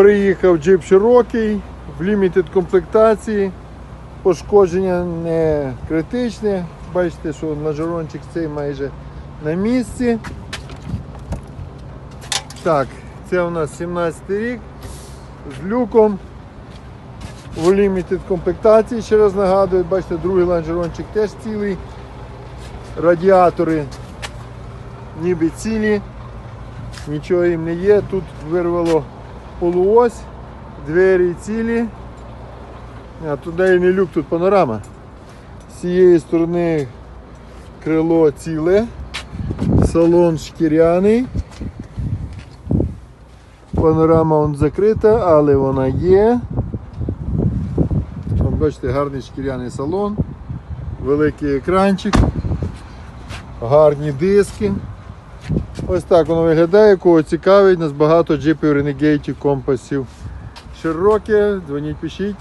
Приїхав джип широкий, в лімітед комплектації. Пошкодження не критичне. Бачите, що лонжерончик цей майже на місці. Так, це у нас 17 рік з люком. В лімітед комплектації, ще раз нагадую, бачите, другий лонжерончик теж цілий. Радіатори ніби цілі, нічого їм не є. Тут вирвало полуось, двері цілі. А туди і не люк, тут панорама. З цієї сторони крило ціле, салон шкіряний. Панорама он закрита, але вона є. От бачите, гарний шкіряний салон, великий екранчик, гарні диски. Ось так воно виглядає, кого цікавить, нас багато джипів, ренегейтів, компасів. Широке, дзвоніть, пишіть.